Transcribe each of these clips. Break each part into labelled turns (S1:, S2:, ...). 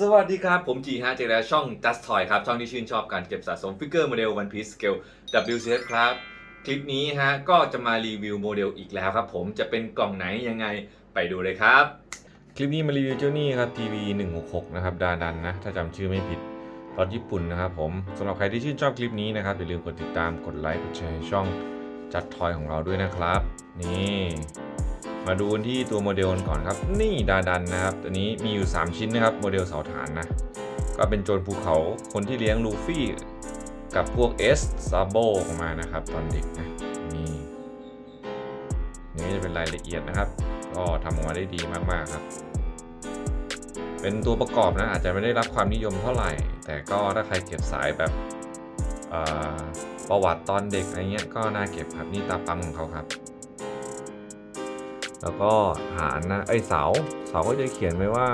S1: สวัสดีครับ ผมจีฮะเจอแล้วช่อง Just Toy ครับ ช่องที่ชื่นชอบการเก็บสะสมฟิกเกอร์โมเดล One Piece Scale WCS ครับ คลิปนี้ฮะ ก็จะมารีวิวโมเดลอีกแล้วครับผมจะเป็นกล่องไหนยังไงไปดูเลยครับ คลิปนี้มารีวิวเจ้านี่ครับ TV 166 นะครับ ดาดันนะ ถ้าจำชื่อไม่ผิดรถญี่ปุ่นนะครับผมสำหรับใครที่ชื่นชอบคลิปนี้นะครับอย่าลืมกดติดตามกดไลค์กดแชร์ช่องจัดทอยของเราด้วยนะครับ นี่ มาดูที่ตัวโมเดลก่อนครับ นี่ดาดันนะครับ ตัวนี้มีอยู่ 3 ชิ้นนะครับ โมเดลเสาฐานนะ ก็เป็นโจรภูเขาคนที่เลี้ยงลูฟี่กับพวก S ซาโบออกมานะครับ ตอนเด็กนะนี่นี่จะเป็นรายละเอียดนะครับ ก็ทำออกมาได้ดีมากๆครับ เป็นตัวประกอบนะ อาจจะไม่ได้รับความนิยมเท่าไหร่ แต่ก็ถ้าใครเก็บสายแบบประวัติตอนเด็กอะไรเงี้ยก็น่าเก็บครับนี่ตาปั๊มของเขาครับ แล้วก็ฐานนะไอเสาเสาก็จะเขียนไว้ว่า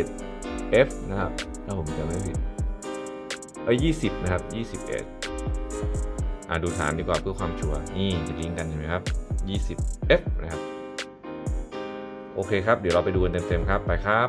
S1: 21 F นะครับ ถ้าผมจำไม่ผิดเอ้ย20 นะครับ 21อ่าดูฐานดีกว่าเพื่อความชัวร์นี่จะลิงก์กันเห็นไหมครับ 20 F นะครับ โอเคครับ เดี๋ยวเราไปดูกันเต็มๆครับ ไปครับ